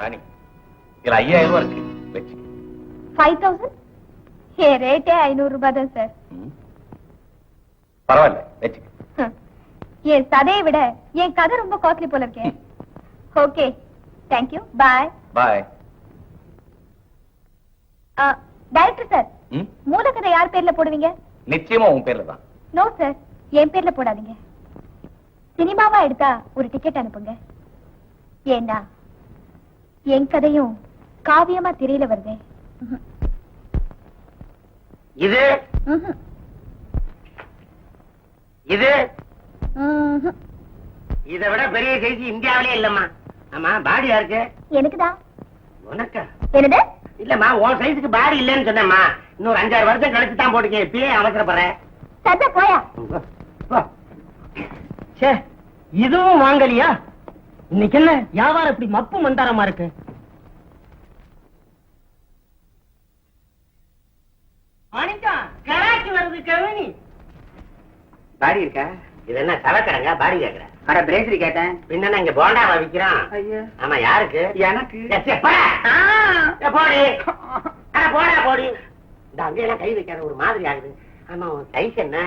ராணி இதுல ஐயாயிரம் ரூபாய் இருக்கு. வச்சு. ஃபைவ் தௌசண்ட் ஏ ரேட்டே ஐநூறு ரூபாய் தான் சார். பரவாயில்ல ஹம். என் சதையை விட என் கதை ரொம்ப காஸ்ட்லி போல இருக்கேன் okay thank you bye bye director sir மூலக்கதை யார் பேர்ல போடுவீங்க? நிச்சயமா உன் பேர்ல தான். நோ சார் என் பேர்ல போடாதீங்க. சினிமாவா எடுத்தா ஒரு டிக்கெட் அனுப்புங்க. ஏன்னா என் கதையும் காவியமா திரையில வருதே. இது. இது. இதை விட பெரிய செய்தி இந்தியாவிலே இல்லம்மா. ஆமா பாடி யாருக்கு? எனக்குதான் உனக்கா? என்னது? இல்லம்மா உன் சைஸுக்கு பாடி இல்லைன்னு சொன்னேம்மா. இன்னொரு அஞ்சாறு வருஷம் கழிச்சு தான் போட்டுக்க இப்பயே அவசரப்படுறேன். சத்த போயா. சே இதுவும் வாங்கலியா? இன்னைக்கு என்ன வியாபாரம் இப்படி மப்பு மந்தாரமா இருக்கு? வருது கவனி. பாடி இருக்கா? இது என்ன தவக்கடங்க பாடி கேக்குற. அட பிரேசரி கேட்டேன். பின்ன இங்க போண்டாவா விக்கிறான்? ஆமா யாருக்கு? எனக்கு. போடா. போடா. போடி இந்த அங்கெல்லாம் கை வைக்காத ஒரு மாதிரி ஆகுது. ஆமா சைஸ் என்ன?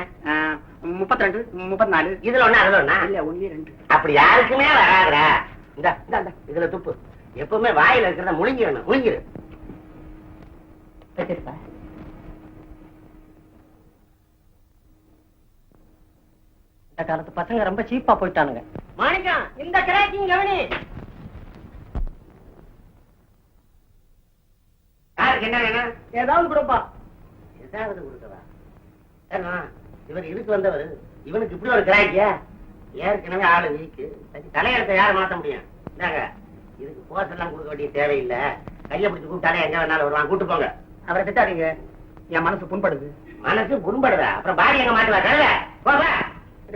முப்பத்தி ரெண்டு முப்பத்தி நாலு இதுல ஒண்ணு? அதுல ஒண்ணா இல்ல ஒண்ணு ரெண்டு. அப்படி யாருக்குமே வராதுடா. இந்த இதுல துப்பு. எப்பவுமே வாயில இருக்கிறத முழுங்கிடணும் வச்சிருப்பா. இந்த காலத்து பசங்க ரொம்ப சீப்பா போயிட்டானுங்க. மாணிக்கம் இந்த கிராக்கிங் கவனி. யாருக்கு என்ன வேணும்? ஏதாவது கொடுப்பா. ஏதாவது கொடுக்கவா? இவர் இதுக்கு வந்தவர் இவனுக்கு இப்படி ஒரு கிராக்கியா? ஏற்கனவே ஆளு வீக்கு. தலையெழுத்த யாரை மாத்த முடியும்? இந்தாங்க இதுக்கு போஸ் எல்லாம் கொடுக்க வேண்டிய தேவையில்லை. கையை பிடிச்சு கூப்பிட்டாலே எங்க வேணாலும் வருவான். கூட்டு போங்க. அவரை திட்டாதீங்க. என் மனசு புண்படுது. மனசு புண்படுதா? அப்புறம் பாடி எங்க மாட்டுவா கழுத போவா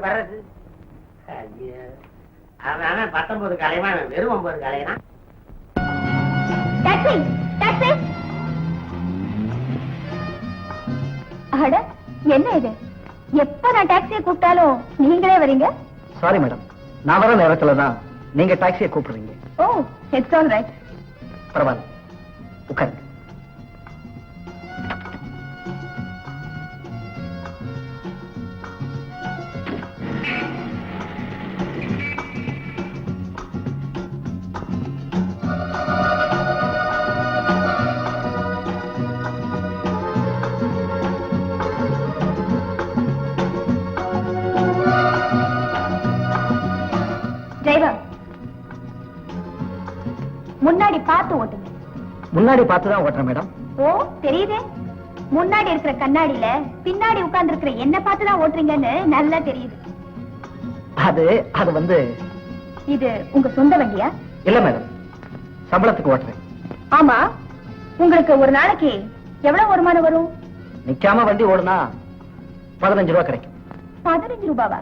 வர்றது. அவன் பத்தொன்பது கலைவன் வெறும் ஒன்பது டாக்ஸி அட என்ன இது? எப்ப நான் டாக்ஸியை கூப்பிட்டாலும் நீங்களே வரீங்க? சாரி மேடம் நான் வர நேரத்துல தான் நீங்க டாக்ஸியை கூப்பிடுறீங்க. ஓ இட்ஸ் ஆல் ரைட் பரவாயில்ல. உட்காருங்க. முன்னாடி பார்த்து ஓட்டுங்க. முன்னாடி பார்த்து தான் ஓட்டுறேன் மேடம். ஓ தெரியுதே. முன்னாடி இருக்கிற கண்ணாடியில பின்னாடி உட்கார்ந்து இருக்கிற என்ன பார்த்து தான் ஓட்டுறீங்கன்னு நல்லா தெரியுது. அது அது வந்து இது உங்க சொந்த வண்டியா? இல்ல மேடம். சம்பளத்துக்கு ஓட்டுறேன். ஆமா. உங்களுக்கு ஒரு நாளைக்கு எவ்வளவு வருமானம் வரும்? நிக்காம வண்டி ஓடுனா பதினஞ்சு ரூபா கிடைக்கும். பதினஞ்சு ரூபாவா?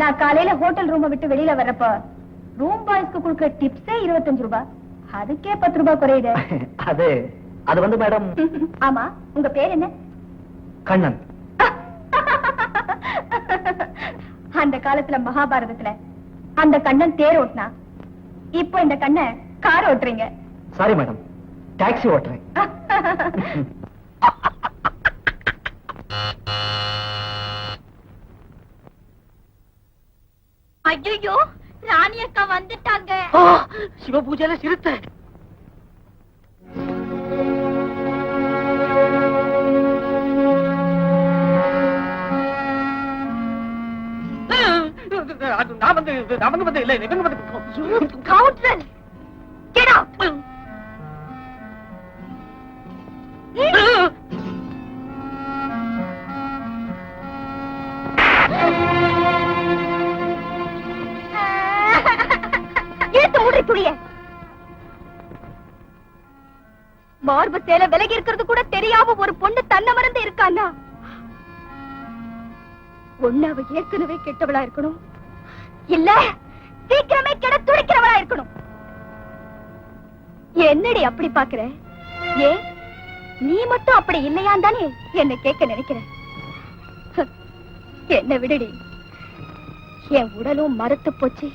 நான் காலையில ஹோட்டல் ரூமை விட்டு வெளியில வர்றப்ப ரூம் பாய்ஸ்க்கு கொடுக்குற டிப்ஸே இருபத்தஞ்சு ரூபாய் அதுக்கே பத்து ரூபாய் குறையுது. அது அது வந்து மேடம் ஆமா உங்க பேர் என்ன? கண்ணன். அந்த காலத்துல மகாபாரதத்துல அந்த கண்ணன் தேர் ஓட்டினா. இப்போ இந்த கண்ணை கார் ஓட்டுறீங்க. சாரி மேடம் டாக்ஸி ஓட்டுறேன். ஐயோ ராணி அக்கா வந்துட்டாங்க சிவ பூஜையில சிறுத்தை நான் வந்து நான் வந்து வந்து இல்ல இவங்க வந்து கவுண்டர் கெட் அவுட் மார்பு சேலை விலகி இருக்கிறது கூட தெரியாம ஒரு பொண்ணு தன்னை மறந்து இருக்கானா? ஒண்ணு அவ ஏற்கனவே கெட்டவளா இருக்கணும். இல்ல சீக்கிரமே கெட துடிக்கிறவளா இருக்கணும். என்னடி அப்படி பாக்குற? ஏ நீ மட்டும் அப்படி இல்லையான் தானே என்ன கேட்க நினைக்கிற? என்ன விடுடி. என் உடலும் மறுத்து போச்சு.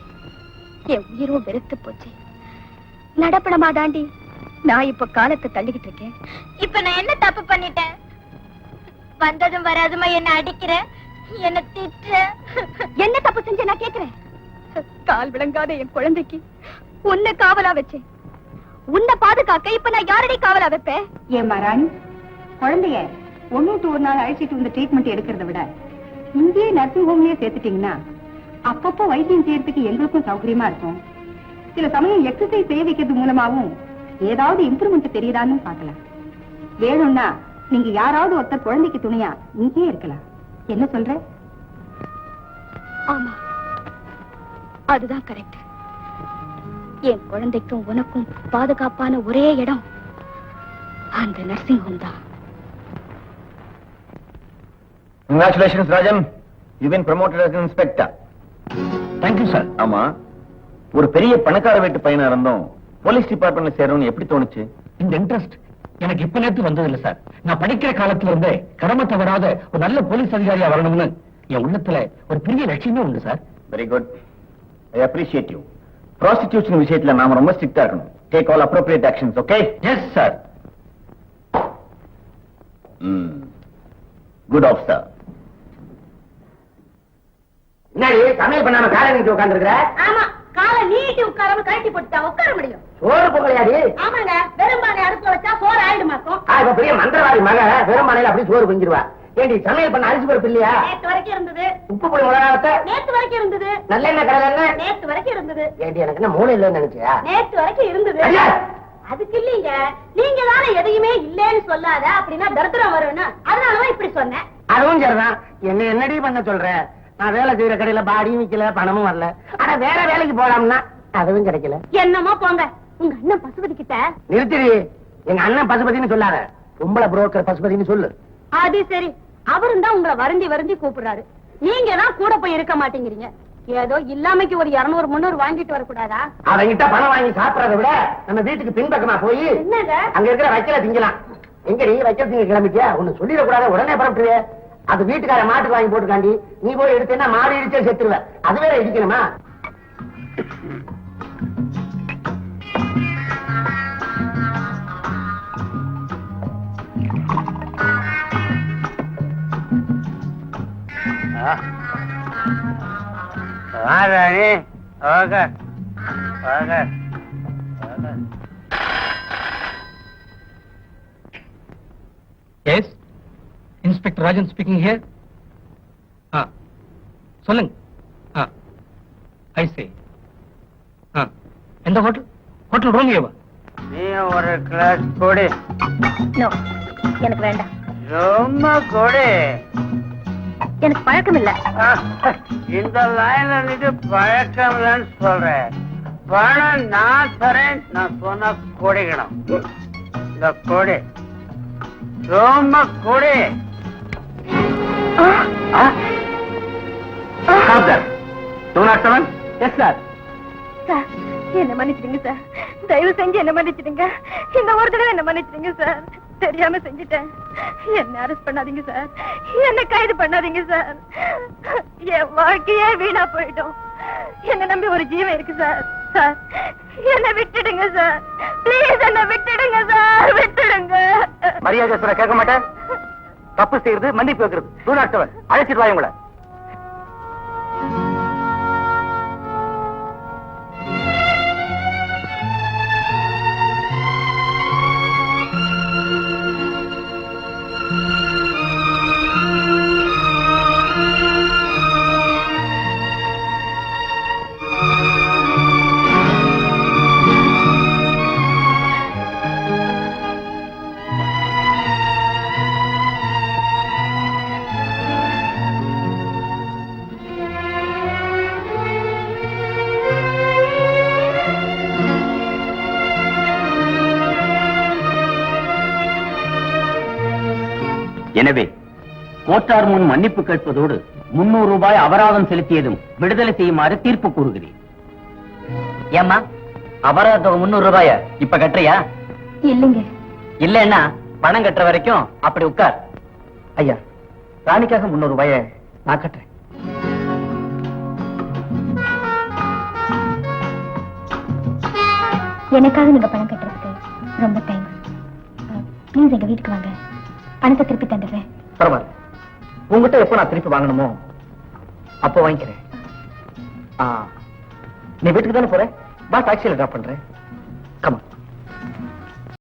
என் உயிரும் வெறுத்து போச்சு. நடப்படமா தாண்டி? நான் இப்ப காலத்தை தள்ளிக்கிட்டு இருக்கேன். இப்ப நான் என்ன தப்பு பண்ணிட்டேன்? வந்ததும் வராதுமா என்ன அடிக்கிற? என்ன திட்டுற? என்ன தப்பு செஞ்ச நான் கேக்குறேன்? கால் விளங்காத என் குழந்தைக்கு உன்னை காவலா வச்சேன். உன்னை பாதுகாக்க இப்ப நான் யாரடி காவலா வைப்பேன்? ஏன் ராணி குழந்தைய ஒன்னூட்டு ஒரு நாள் அழைச்சிட்டு வந்து ட்ரீட்மெண்ட் எடுக்கிறத விட இங்கேயே நர்சிங் ஹோம்லயே சேர்த்துட்டீங்கன்னா அப்பப்போ வைத்தியம் செய்யறதுக்கு எங்களுக்கும் சௌகரியமா இருக்கும். சில சமயம் எக்ஸசைஸ் செய்ய வைக்கிறது மூலமாவும் ஏதாவது இம்ப்ரூவ்மெண்ட் தெரியுதான்னு பார்க்கலாம். வேணும்னா நீங்க யாராவது ஒருத்தர் குழந்தைக்கு துணையா இங்கேயே இருக்கலாம். என்ன சொல்ற? ஆமா. அதுதான் கரெக்ட் என் குழந்தைக்கும் உனக்கும் பாதுகாப்பான ஒரே இடம் அந்த நர்சிங் ஹோம் தான் congratulations Rajan you been promoted as inspector thank you sir ஆமா. ஒரு பெரிய பணக்கார வீட்டு பையனா இருந்தோம். போலீஸ் டிபார்ட்மெண்ட்ல சேரணும்னு எப்படி தோணுச்சு? இந்த இன்ட்ரெஸ்ட் எனக்கு இப்ப நேத்து வந்தது இல்ல சார். நான் படிக்கிற காலத்துல இருந்தே கடமை தவறாத ஒரு நல்ல போலீஸ் அதிகாரியா வரணும்னு என் உள்ளத்துல ஒரு பெரிய லட்சியமே உண்டு sir. Very good I appreciate you prostitution விஷயத்துல நாம ரொம்ப ஸ்ட்ரிக்டா இருக்கணும். Take all appropriate actions okay yes sir good officer என்னடி சமையல் பண்ணாம காலை நீட்டு உட்காந்துருக்கிற ஆமா. காலை நீட்டி உட்காராம கழட்டி போட்டுட்டா உட்கார முடியும். சோறு பொங்கலையாடி ஆமாங்க வெறும்பானை அடுப்புல வச்சா சோறு ஆயிடுமாக்கும் இப்ப பெரிய மந்திரவாதி மக வெறுமனையில அப்படியே சோறு பொங்கிடுவா ஏண்டி சமையல் பண்ண அரிசி பருப்பு இல்லையா? நேத்து வரைக்கும் இருந்தது. உப்பு புளி மிளகாத்த நேத்து வரைக்கும் இருந்தது. நல்லெண்ணெய் கடலை எண்ணெய்? நேத்து வரைக்கும் இருந்தது. ஏண்டி எனக்கு என்ன மூணு இல்லைன்னு நினைச்சியா? நேத்து வரைக்கும் இருந்தது! அதுக்கு இல்லீங்க. நீங்க தானே எதையுமே இல்லேன்னு சொல்லாத அப்படின்னா தரித்திரம் வரும்னு. அதனாலதான் இப்படி சொன்னேன். அதுவும் சரிதான். என்ன என்னடி பண்ண சொல்ற? நான் வேலை செய்யற கடையில பாடியும் விக்கல பணமும் வரல. ஆனா வேற வேலைக்கு போலாம்னா அதுவும் கிடைக்கல. என்னமோ போங்க. உங்க அண்ணன் பசுபதி கிட்ட. நிறுத்திடி. எங்க அண்ணன் பசுபதினு சொல்லாத. பொம்பளை புரோக்கர் பசுபதினு சொல்லு. அது சரி. அவரும் தான் உங்களை வருந்தி வருந்தி கூப்பிடுறாரு. நீங்க தான் கூட போய் இருக்க மாட்டேங்கிறீங்க. ஏதோ இல்லாமைக்கு ஒரு இருநூறு முந்நூறு வாங்கிட்டு வரக்கூடாதா? அவங்கிட்ட பணம் வாங்கி சாப்பிடறதை விட நம்ம வீட்டுக்கு பின்பக்கமா போய் அங்க இருக்கிற வைக்கல திங்கலாம். எங்க நீ வைக்கல திங்க கிளம்பிட்டியா? ஒண்ணு சொல்லிடக்கூடாது. உடனே பரப்பிடுவே அது வீட்டுக்கார மாட்டுக்கு வாங்கி போட்டுக்காண்டி நீ போய் எடுத்தேன்னா மாடு இடிச்சல் செத்துருவ. அது வேற இடிக்கணுமா? Rani okay okay yes? Inspector Rajan speaking here ஆ சொல்லுங்க. ஆ ஐ சே ஆ எந்த ஹோட்டல் ஹோட்டல் ரோமியோவா? நீ ஒரு கிளாஸ் கொடு. நோ எனக்கு வேண்டாம். ரொம்ப கொடு. எனக்கு பழக்கம் இல்ல. இந்த லைன்ல நின்று பழக்கம் இல்லைன்னு சொல்றேன். பணம் நான் தரேன் நான் சொன்ன கொடிக்கணும். இந்த கொடு. ரொம்ப கொடு. எஸ் சார் சார் என்ன மன்னிச்சிடுங்க சார் தயவு செஞ்சு என்ன மன்னிச்சிடுங்க. இந்த ஒரு தடவை என்ன மன்னிச்சிடுங்க சார் தெரியாம செஞ்சுட்டேன். என்ன அரெஸ்ட் பண்ணாதீங்க சார் என்ன கைது பண்ணாதீங்க சார் என் வாழ்க்கையே வீணா போயிடும். என்ன நம்பி ஒரு ஜீவன் இருக்கு சார் சார் என்ன விட்டுடுங்க சார் ப்ளீஸ் என்ன விட்டுடுங்க சார் விட்டுடுங்க. மரியாதை சொல்ல கேட்க மாட்டேன். தப்பு செய்யறது மன்னிப்பு வைக்கிறது தூணாட்டவன் அழைச்சிட்டு வாங்க உங்களை. எனவே கோட்டார் முன் மன்னிப்பு கேட்பதோடு முன்னூறு ரூபாய் அபராதம் செலுத்தியதும் விடுதலை செய்யுமாறு தீர்ப்பு கூறுகிறேன். ஏம்மா அபராத தொகை முன்னூறு ரூபாய இப்ப கட்டுறியா? இல்லைங்க. இல்லன்னா பணம் கட்டுற வரைக்கும் அப்படி உட்கார். ஐயா ராணிக்காக முன்னூறு ரூபாய நான் கட்டுறேன். எனக்காக நீங்க பணம் கட்டுறதுக்கு ரொம்ப தேங்க்ஸ் ப்ளீஸ் எங்க வீட்டுக்கு வாங்க. பணத்தை திருப்பி தந்துடுறேன். பரவாயில்ல. உங்ககிட்ட எப்போ நான் திருப்பி வாங்கணுமோ அப்போ வாங்கிக்கிறேன். ஆ, நீ வீட்டுக்கு தானே போற? வா டாக்ஸியில் ட்ராப் பண்றேன். கமா